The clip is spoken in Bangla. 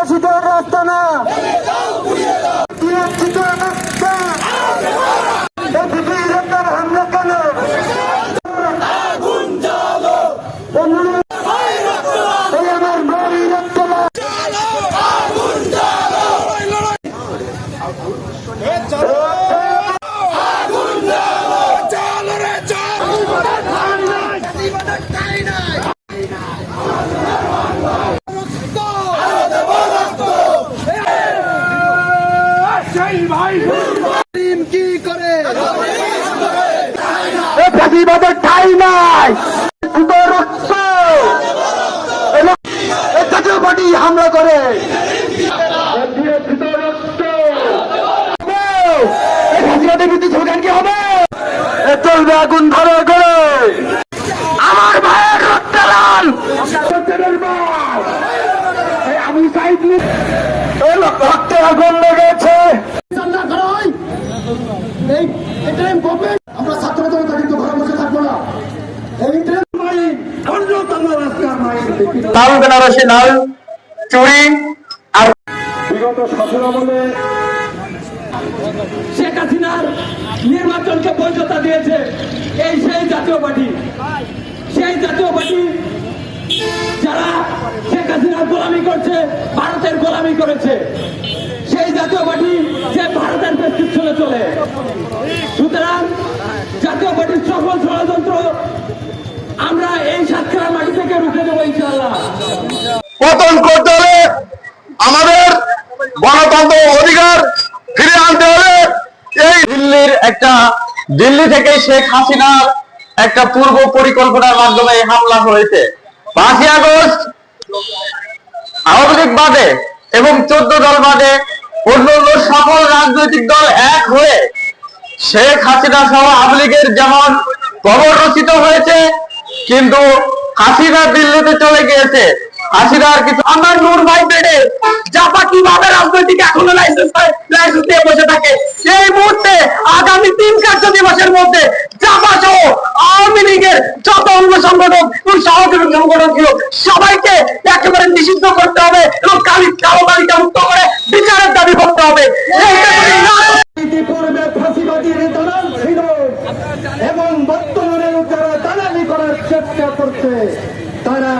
নির্বাসিত রাস্তা না সুরক্ষিত রাস্তা হামলা এই আমার বাড়ি রক্ত না ঠাই নাই। শুধু রক্ত। এ- এ জাতীয় পার্টি হামলা করে। কি হবে? চলবে আগুন ধরে করে আমার ভাইয়ের রক্ত লাল। রক্তে আগুন লেগেছে। চান্দা করা হয়। এই ইন্টারিম গভর্নমেন্ট আমরা ছাত্র জনতা কিন্তু ঘরে বসে থাকব না। এই ইন্টারিম মাইন অন্যতম রাস্তার মাইন লাল বেনারসি লাল? চুরি আর বিগত শাসন আমলে শেখ হাসিনার নির্বাচনকে বৈধতা দিয়েছে এই সেই জাতীয় পার্টি। সেই জাতীয় পার্টি যারা শেখ হাসিনার গোলামি করছে ভারতের গোলামি করেছে সেই জাতীয় পার্টি যে ভারতের প্রেসক্রিপশনে চলে। সুতরাং জাতীয় পার্টির সকল ষড়যন্ত্র আমরা এই সাতক্ষীরা মাটি থেকে রুখে দেবো ইনশাল্লাহ পতন করতে হলে আমাদের গণতন্ত্র অধিকার ফিরে আনতে হলে এই দিল্লির একটা, দিল্লি থেকে শেখ হাসিনার একটা পূর্ব পরিকল্পনার মাধ্যমে এই হামলা হয়েছে। পাঁচই আগস্ট, আওয়ামী লীগ বাদে এবং চোদ্দ দল বাদে অন্যান্য সকল রাজনৈতিক দল এক হয়ে শেখ হাসিনা সহ আওয়ামী যেমন কবর রচিত হয়েছে, কিন্তু হাসিনা দিল্লিতে চলে গিয়েছে। হাসিনার কিছু আমার নূর ভাই পেটে জাপা কীভাবে রাজনৈতিক এখনও লাইসেন্স লাইসেন্স দিয়ে বসে থাকে। সেই মুহূর্তে, আগামী তিন কার্য দিবসের মধ্যে জাপা সহ আওয়ামী লীগের যত অঙ্গ সংগঠন সহযোগী সংগঠন ছিল, সবাইকে একেবারে নিষিদ্ধ করতে হবে। এবং করছে তারা